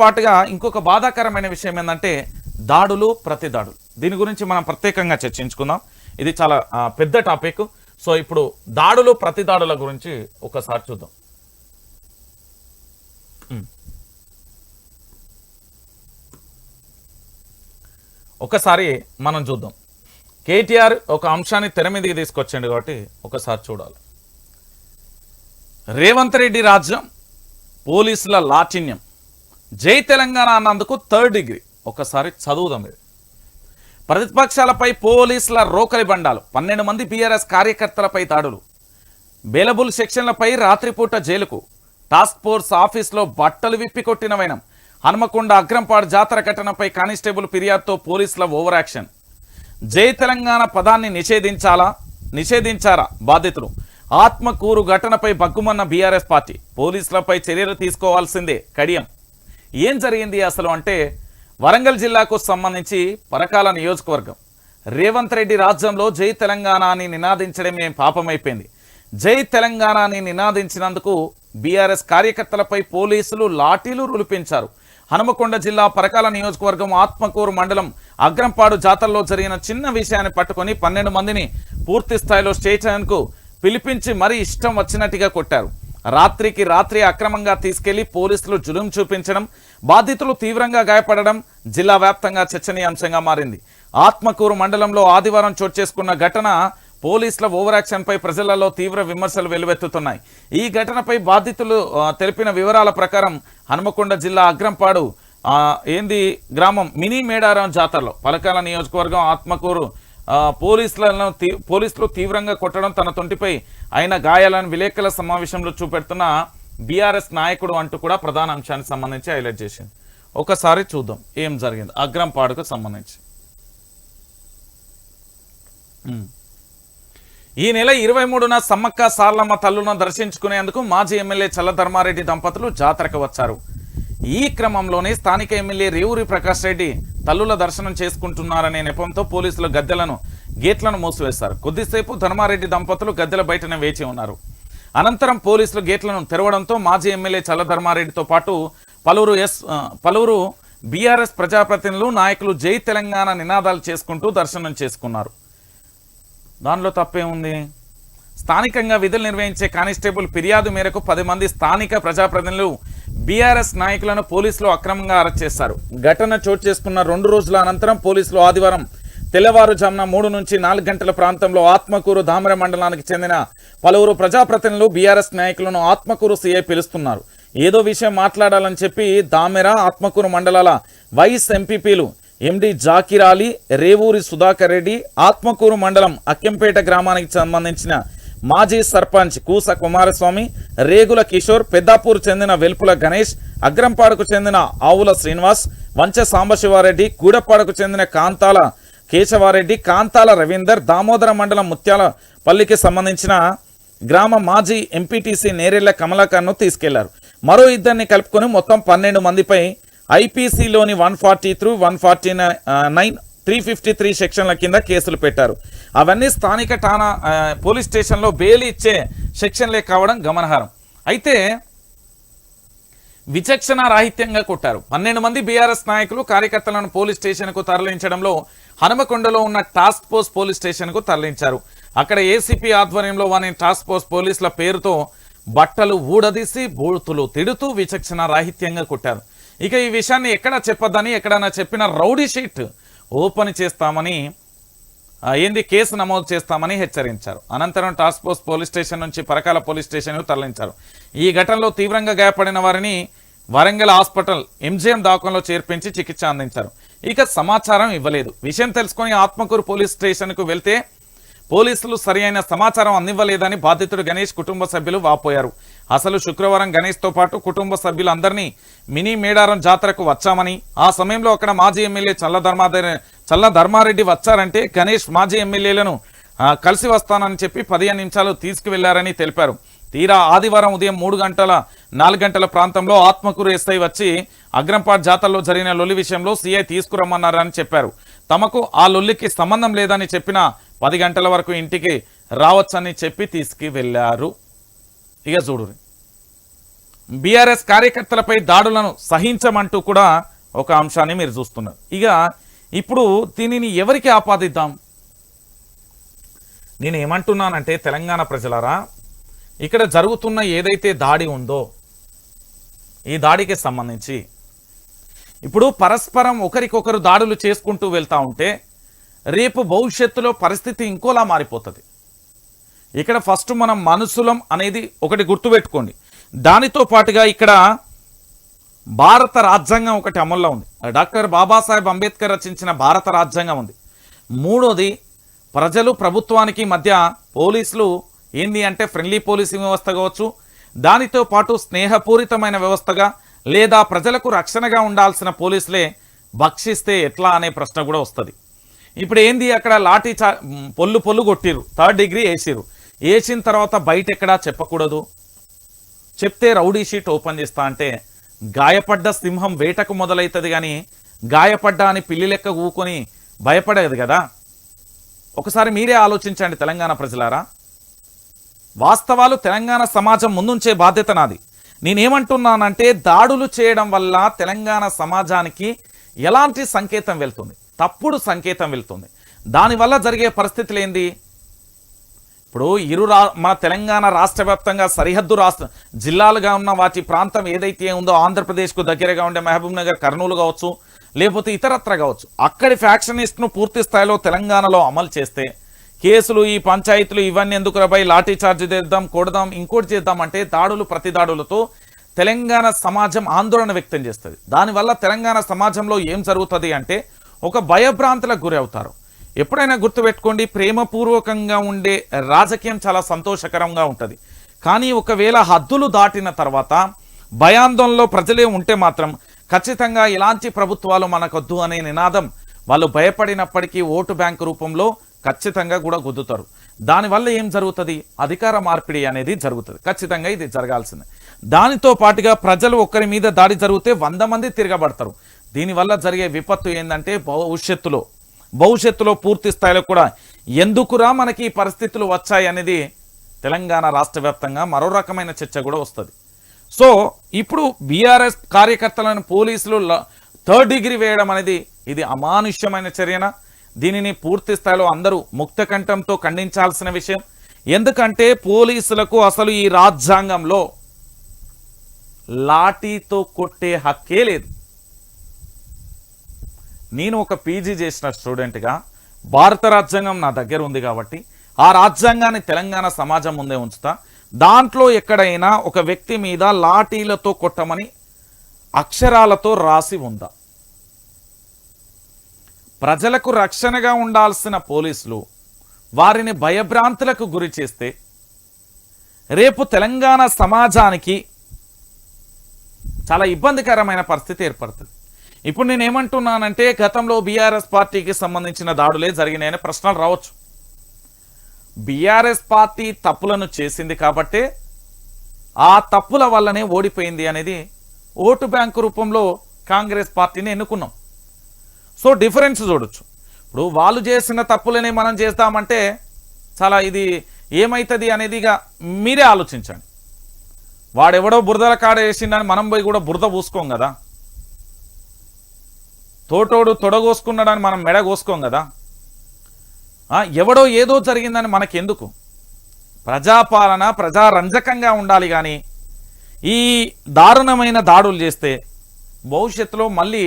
పాటుగా ఇంకొక బాధాకరమైన విషయం ఏంటంటే దాడులు ప్రతి దాడులు. దీని గురించి మనం ప్రత్యేకంగా చర్చించుకుందాం. ఇది చాలా పెద్ద టాపిక్. సో ఇప్పుడు దాడులు ప్రతి దాడుల గురించి ఒకసారి చూద్దాం. ఒకసారి మనం చూద్దాం. కేటీఆర్ ఒక అంశాన్ని తెర మీదకి తీసుకొచ్చిండు కాబట్టి ఒకసారి చూడాలి. రేవంత్ రెడ్డి రాజ్యం పోలీసుల లాఠిన్యం. జై తెలంగాణ అన్నందుకు థర్డ్ డిగ్రీ ఒకసారి చదువుదాం ఇది. ప్రతిపక్షాలపై పోలీసుల రోకలి బండాలు. పన్నెండు మంది బీఆర్ఎస్ కార్యకర్తలపై దాడులు. బేలబుల్ సెక్షన్లపై రాత్రిపూట జైలుకు. టాస్క్ ఫోర్స్ ఆఫీస్లో బట్టలు విప్పి కొట్టిన వైనం. హనుమకొండ అగ్రంపాడు జాతర ఘటనపై కానిస్టేబుల్ ఫిర్యాదుతో పోలీసుల ఓవర్ యాక్షన్. జై తెలంగాణ పదాన్ని నిషేధించాలా? నిషేధించారా? బాధితులు. ఆత్మకూరు ఘటనపై బగ్గుమన్న బీఆర్ఎస్ పార్టీ. పోలీసులపై చర్యలు తీసుకోవాల్సిందే. కడియం. ఏం జరిగింది అసలు అంటే వరంగల్ జిల్లాకు సంబంధించి పరకాల నియోజకవర్గం. రేవంత్ రెడ్డి రాజ్యంలో జై తెలంగాణ అని నినాదించడమే పాపమైపోయింది. జై తెలంగాణ అని నినాదించినందుకు బీఆర్ఎస్ కార్యకర్తలపై పోలీసులు లాఠీలు రులిపించారు. హనుమకొండ జిల్లా పరకాల నియోజకవర్గం ఆత్మకూరు మండలం అగ్రంపాడు జాతరలో జరిగిన చిన్న విషయాన్ని పట్టుకొని పన్నెండు మందిని పూర్తి స్థాయిలో స్టేషన్కు పిలిపించి మరీ ఇష్టం వచ్చినట్టుగా కొట్టారు. రాత్రికి రాత్రి అక్రమంగా తీసుకెళ్ళి పోలీసులు జులుం చూపించడం బాధితులు తీవ్రంగా గాయపడడం జిల్లా వ్యాప్తంగా చర్చనీయాంశంగా మారింది. ఆత్మకూరు మండలంలో ఆదివారం చోటు చేసుకున్న ఘటన పోలీసుల ఓవర్ ప్రజలలో తీవ్ర విమర్శలు వెలువెత్తుతున్నాయి. ఈ ఘటనపై బాధితులు తెలిపిన వివరాల ప్రకారం హనుమకొండ జిల్లా అగ్రంపాడు ఏంది గ్రామం మినీ మేడారం జాతరలో పలకాల నియోజకవర్గం ఆత్మకూరు పోలీసులను పోలీసులు తీవ్రంగా కొట్టడం తన తొంటిపై ఆయన గాయాలను విలేకరుల సమావేశంలో చూపెడుతున్న బీఆర్ఎస్ నాయకుడు అంటూ కూడా ప్రధాన అంశానికి సంబంధించి హైలైట్ చేసింది. ఒకసారి చూద్దాం ఏం జరిగింది. అగ్రంపాడుకు సంబంధించి. ఈ నెల ఇరవై మూడున సమ్మక్క సార్లమ్మ తల్లును దర్శించుకునేందుకు మాజీ ఎమ్మెల్యే చల్లధర్మారెడ్డి దంపతులు జాతరకు వచ్చారు. ఈ క్రమంలోనే స్థానిక ఎమ్మెల్యే రేవూరి ప్రకాష్ రెడ్డి తల్లుల దర్శనం చేసుకుంటున్నారనే నెపంతో పోలీసులు గద్దెలను గేట్లను మూసివేశారు కొద్దిసేపు ధర్మారెడ్డి దంపతులు గద్దెల బయటనే వేచి ఉన్నారు. అనంతరం పోలీసులు గేట్లను తెరవడంతో మాజీ ఎమ్మెల్యే చల్లధర్మారెడ్డితో పాటు పలువురు ఎస్ పలువురు బీఆర్ఎస్ ప్రజాప్రతినిధులు నాయకులు జై తెలంగాణ నినాదాలు చేసుకుంటూ దర్శనం చేసుకున్నారు. దానిలో తప్పేముంది? స్థానికంగా విధులు నిర్వహించే కానిస్టేబుల్ ఫిర్యాదు మేరకు పది మంది స్థానిక ప్రజాప్రతినిధులు బీఆర్ఎస్ నాయకులను పోలీసులు అక్రమంగా అరెస్ట్ చేశారు. ఘటన చోటు చేసుకున్న రెండు రోజుల అనంతరం పోలీసులు ఆదివారం తెల్లవారుజామున మూడు నుంచి నాలుగు గంటల ప్రాంతంలో ఆత్మకూరు దామర మండలానికి చెందిన పలువురు ప్రజాప్రతినిధులు బీఆర్ఎస్ నాయకులను ఆత్మకూరు సీఐ పిలుస్తున్నారు. ఏదో విషయం మాట్లాడాలని చెప్పి దామెర ఆత్మకూరు మండలాల వైస్ ఎంపీపీలు ఎండి జాకిర్ అలీ రేవూరి సుధాకర్ రెడ్డి ఆత్మకూరు మండలం అక్కెంపేట గ్రామానికి సంబంధించిన మాజీ సర్పంచ్ కూస కుమారస్వామి రేగుల కిషోర్ పెద్దాపూర్ చెందిన వెల్పుల గణేష్ అగ్రంపాడుకు చెందిన ఆవుల శ్రీనివాస్ వంచ సాంబశివారెడ్డి కూడపాడకు చెందిన కాంతాల కేశవారెడ్డి కాంతాల రవీందర్ దామోదర మండలం ముత్యాల పల్లికి సంబంధించిన గ్రామ మాజీ ఎంపీటీసీ నేరెళ్ళ కమలాకర్ను తీసుకెళ్ళారు. మరో ఇద్దరిని కలుపుకొని మొత్తం పన్నెండు మందిపై ఐపీసీలోని one forty through one forty nine three fifty three సెక్షన్ల కింద కేసులు పెట్టారు. అవన్నీ స్థానిక ఠాణా పోలీస్ స్టేషన్లో బెయిల్ ఇచ్చే సెక్షన్లే కావడం గమనార్హం. అయితే విచక్షణ రాహిత్యంగా కొట్టారు. పన్నెండు మంది బీఆర్ఎస్ నాయకులు కార్యకర్తలను పోలీస్ స్టేషన్కు తరలించడంలో హనుమకొండలో ఉన్న టాస్క్ ఫోర్స్ పోలీస్ స్టేషన్కు తరలించారు. అక్కడ ఏసీపీ ఆధ్వర్యంలో వారిని టాస్క్ ఫోర్స్ పోలీసుల పేరుతో బట్టలు ఊడదీసి బూతులు తిడుతూ విచక్షణ రాహిత్యంగా కొట్టారు. ఇక ఈ విషయాన్ని ఎక్కడ చెప్పొద్దని ఎక్కడైనా చెప్పిన రౌడీ షీట్ ఓపెన్ చేస్తామని ఏంది కేసు నమోదు చేస్తామని హెచ్చరించారు. అనంతరం టాస్క్ ఫోర్స్ పోలీస్ స్టేషన్ నుంచి పరకాల పోలీస్ స్టేషన్కు తరలించారు. ఈ ఘటనలో తీవ్రంగా గాయపడిన వారిని వరంగల్ హాస్పిటల్ ఎంజిఎం దాకంలో చేర్పించి చికిత్స అందించారు. ఇక సమాచారం ఇవ్వలేదు. విషయం తెలుసుకొని ఆత్మకూరు పోలీస్ స్టేషన్కు వెళ్తే పోలీసులు సరియైన సమాచారం అందివ్వలేదని బాధితుడు గణేష్ కుటుంబ సభ్యులు వాపోయారు. అసలు శుక్రవారం గణేష్తో పాటు కుటుంబ సభ్యులందరినీ మినీ మేడారం జాతరకు వచ్చామని ఆ సమయంలో అక్కడ మాజీ ఎమ్మెల్యే చల్ల చల్లధర్మారెడ్డి చల్ల ధర్మారెడ్డి వచ్చారంటే గణేష్ మాజీ ఎమ్మెల్యేలను కలిసి వస్తానని చెప్పి పదిహేను నిమిషాలు తీసుకువెళ్ళారని తెలిపారు. తీరా ఆదివారం ఉదయం మూడు గంటల నాలుగు గంటల ప్రాంతంలో ఆత్మకూరు ఎస్ఐ వచ్చి అగ్రంపాడ్ జాతరలో జరిగిన లొల్లి విషయంలో సీఐ తీసుకురమ్మన్నారని చెప్పారు. తమకు ఆ లొల్లికి సంబంధం లేదని చెప్పిన పది గంటల వరకు ఇంటికి రావచ్చని చెప్పి తీసుకువెళ్ళారు. ఇక చూడు. బీఆర్ఎస్ కార్యకర్తలపై దాడులను సహించమంటూ కూడా ఒక అంశాన్ని మీరు చూస్తున్నారు. ఇక ఇప్పుడు దీనిని ఎవరికి ఆపాదిద్దాం? నేను ఏమంటున్నానంటే తెలంగాణ ప్రజలారా ఇక్కడ జరుగుతున్న ఏదైతే దాడి ఉందో ఈ దాడికి సంబంధించి ఇప్పుడు పరస్పరం ఒకరికొకరు దాడులు చేసుకుంటూ వెళ్తా ఉంటే రేపు భవిష్యత్తులో పరిస్థితి ఇంకోలా మారిపోతుంది. ఇక్కడ ఫస్ట్ మనం మనుసులం అనేది ఒకటి గుర్తుపెట్టుకోండి. దానితో పాటుగా ఇక్కడ భారత రాజ్యాంగం ఒకటి అమల్లో ఉంది. డాక్టర్ బాబాసాహెబ్ అంబేద్కర్ రచించిన భారత రాజ్యాంగం ఉంది. మూడోది ప్రజలు ప్రభుత్వానికి మధ్య పోలీసులు ఏంది అంటే ఫ్రెండ్లీ పోలీసింగ్ వ్యవస్థ కావచ్చు. దానితో పాటు స్నేహపూరితమైన వ్యవస్థగా లేదా ప్రజలకు రక్షణగా ఉండాల్సిన పోలీసులే భక్షిస్తే ఎట్లా అనే ప్రశ్న కూడా వస్తుంది. ఇప్పుడు ఏంది అక్కడ లాఠీ చా పొల్లు పొల్లు కొట్టిరు థర్డ్ డిగ్రీ వేసిరు వేసిన తర్వాత బయట ఎక్కడా చెప్పకూడదు? చెప్తే రౌడీ షీట్ ఓపెన్ చేస్తా అంటే గాయపడ్డ సింహం వేటకు మొదలవుతుంది కానీ గాయపడ్డ అని పిల్లి లెక్క ఊకొని భయపడేది కదా? ఒకసారి మీరే ఆలోచించండి తెలంగాణ ప్రజలారా. వాస్తవాలు తెలంగాణ సమాజం ముందుంచే బాధ్యత నాది. నేనేమంటున్నానంటే దాడులు చేయడం వల్ల తెలంగాణ సమాజానికి ఎలాంటి సంకేతం వెళ్తుంది? తప్పుడు సంకేతం వెళ్తుంది. దానివల్ల జరిగే పరిస్థితులు ఏంది ఇప్పుడు ఇరు రా మన తెలంగాణ రాష్ట్ర వ్యాప్తంగా సరిహద్దు రాష్ట్ర జిల్లాలుగా ఉన్న వాటి ప్రాంతం ఏదైతే ఉందో ఆంధ్రప్రదేశ్కు దగ్గరగా ఉండే మహబూబ్ నగర్ కర్నూలు కావచ్చు లేకపోతే ఇతరత్ర కావచ్చు అక్కడి ఫ్యాక్షనిస్ట్ను పూర్తి స్థాయిలో తెలంగాణలో అమలు చేస్తే కేసులు ఈ పంచాయతీలు ఇవన్నీ ఎందుకు రాబాయి? లాఠీ చార్జ్ చేద్దాం కొడదాం ఇంకోటి చేద్దాం అంటే దాడులు ప్రతి దాడులతో తెలంగాణ సమాజం ఆందోళన వ్యక్తం చేస్తుంది. దానివల్ల తెలంగాణ సమాజంలో ఏం జరుగుతుంది అంటే ఒక భయభ్రాంతులకు గురి అవుతారు. ఎప్పుడైనా గుర్తుపెట్టుకోండి ప్రేమపూర్వకంగా ఉండే రాజకీయం చాలా సంతోషకరంగా ఉంటుంది. కానీ ఒకవేళ హద్దులు దాటిన తర్వాత భయాందోళనలో ప్రజలే ఉంటే మాత్రం ఖచ్చితంగా ఇలాంటి ప్రభుత్వాలు మనకొద్దు అనే నినాదం వాళ్ళు భయపడినప్పటికీ ఓటు బ్యాంకు రూపంలో ఖచ్చితంగా కూడా గుద్దుతారు. దానివల్ల ఏం జరుగుతుంది? అధికార మార్పిడి అనేది జరుగుతుంది. ఖచ్చితంగా ఇది జరగాల్సిందే. దానితో పాటుగా ప్రజలు ఒక్కరి మీద దాడి జరిగితే వంద మంది తిరగబడతారు. దీనివల్ల జరిగే విపత్తు ఏంటంటే భవిష్యత్తులో భవిష్యత్తులో పూర్తి స్థాయిలో కూడా ఎందుకురా మనకి ఈ పరిస్థితులు వచ్చాయి అనేది తెలంగాణ రాష్ట్ర వ్యాప్తంగా మరో రకమైన చర్చ కూడా వస్తుంది. సో ఇప్పుడు బీఆర్ఎస్ కార్యకర్తలను పోలీసులు థర్డ్ డిగ్రీ వేయడం అనేది ఇది అమానుష్యమైన చర్యన? దీనిని పూర్తి స్థాయిలో అందరూ ముక్తకంఠంతో ఖండించాల్సిన విషయం. ఎందుకంటే పోలీసులకు అసలు ఈ రాజ్యాంగంలో లాఠీతో కొట్టే హక్కే లేదు. నేను ఒక పీజీ చేసిన స్టూడెంట్గా భారత రాజ్యాంగం నా దగ్గర ఉంది కాబట్టి ఆ రాజ్యాంగాన్ని తెలంగాణ సమాజం ముందే ఉంచుతా. దాంట్లో ఎక్కడైనా ఒక వ్యక్తి మీద లాఠీలతో కొట్టమని అక్షరాలతో రాసి ఉందా? ప్రజలకు రక్షణగా ఉండాల్సిన పోలీసులు వారిని భయభ్రాంతులకు గురి చేస్తే రేపు తెలంగాణ సమాజానికి చాలా ఇబ్బందికరమైన పరిస్థితి ఏర్పడుతుంది. ఇప్పుడు నేను ఏమంటున్నానంటే గతంలో బీఆర్ఎస్ పార్టీకి సంబంధించిన దాడులే జరిగినాయని ప్రశ్నలు రావచ్చు. బీఆర్ఎస్ పార్టీ తప్పులను చేసింది కాబట్టే ఆ తప్పుల వల్లనే ఓడిపోయింది అనేది ఓటు బ్యాంకు రూపంలో కాంగ్రెస్ పార్టీని ఎన్నుకున్నాం. సో డిఫరెన్స్ చూడొచ్చు. ఇప్పుడు వాళ్ళు చేసిన తప్పులనే మనం చేస్తామంటే చాలా ఇది ఏమవుతుంది అనేది ఇక మీరే ఆలోచించండి. వాడెవడో బురదల కాడ వేసిండని మనం పోయి కూడా బురద పూసుకోం కదా. తోటోడు తొడగోసుకున్నాడని మనం మెడ కోసుకోం కదా. ఎవడో ఏదో జరిగిందని మనకెందుకు? ప్రజాపాలన ప్రజారంజకంగా ఉండాలి కానీ ఈ దారుణమైన దాడులు చేస్తే భవిష్యత్తులో మళ్ళీ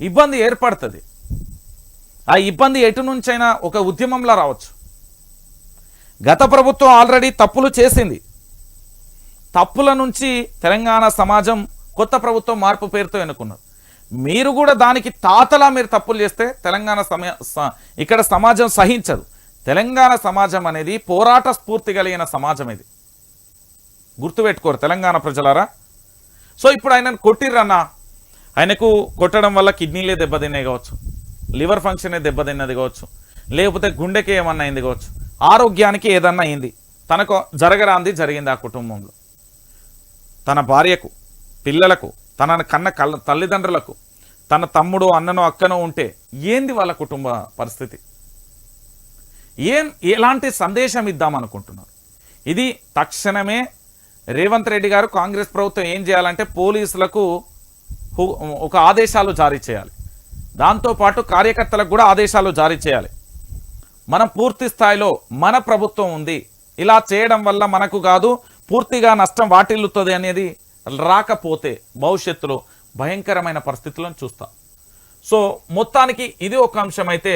ఇబ్బంది ఏర్పడుతుంది. ఆ ఇబ్బంది ఎటు నుంచైనా ఒక ఉద్యమంలా రావచ్చు. గత ప్రభుత్వం ఆల్రెడీ తప్పులు చేసింది. తప్పుల నుంచి తెలంగాణ సమాజం కొత్త ప్రభుత్వం మార్పు పేరుతో ఎన్నుకున్నారు. మీరు కూడా దానికి తాతలా మీరు తప్పులు చేస్తే తెలంగాణ సమయ ఇక్కడ సమాజం సహించదు. తెలంగాణ సమాజం అనేది పోరాట స్ఫూర్తి కలిగిన సమాజం ఇది. గుర్తుపెట్టుకోరు తెలంగాణ ప్రజలారా. సో ఇప్పుడు ఆయనను కొట్టిర్రన్నా ఆయనకు కొట్టడం వల్ల కిడ్నీలే దెబ్బతిన్నాయి కావచ్చు లివర్ ఫంక్షనే దెబ్బతిన్నది కావచ్చు లేకపోతే గుండెకి ఏమన్నా అయింది కావచ్చు ఆరోగ్యానికి ఏదన్నా అయింది తనకు జరగరాంది జరిగింది ఆ కుటుంబంలో. తన భార్యకు పిల్లలకు తన కన్న కళ్ళ తల్లిదండ్రులకు తన తమ్ముడు అన్నను అక్కనో ఉంటే ఏంది వాళ్ళ కుటుంబ పరిస్థితి? ఏం ఎలాంటి సందేశం ఇద్దామనుకుంటున్నారు? ఇది తక్షణమే రేవంత్ రెడ్డి గారు కాంగ్రెస్ ప్రభుత్వం ఏం చేయాలంటే పోలీసులకు ఒక ఆదేశాలు జారీ చేయాలి. దాంతోపాటు కార్యకర్తలకు కూడా ఆదేశాలు జారీ చేయాలి. మనం పూర్తి స్థాయిలో మన ప్రభుత్వం ఉంది. ఇలా చేయడం వల్ల మనకు కాదు పూర్తిగా నష్టం వాటిల్లుతుంది అనేది రాకపోతే భవిష్యత్తులో భయంకరమైన పరిస్థితులను చూస్తాం. సో మొత్తానికి ఇది ఒక అంశం అయితే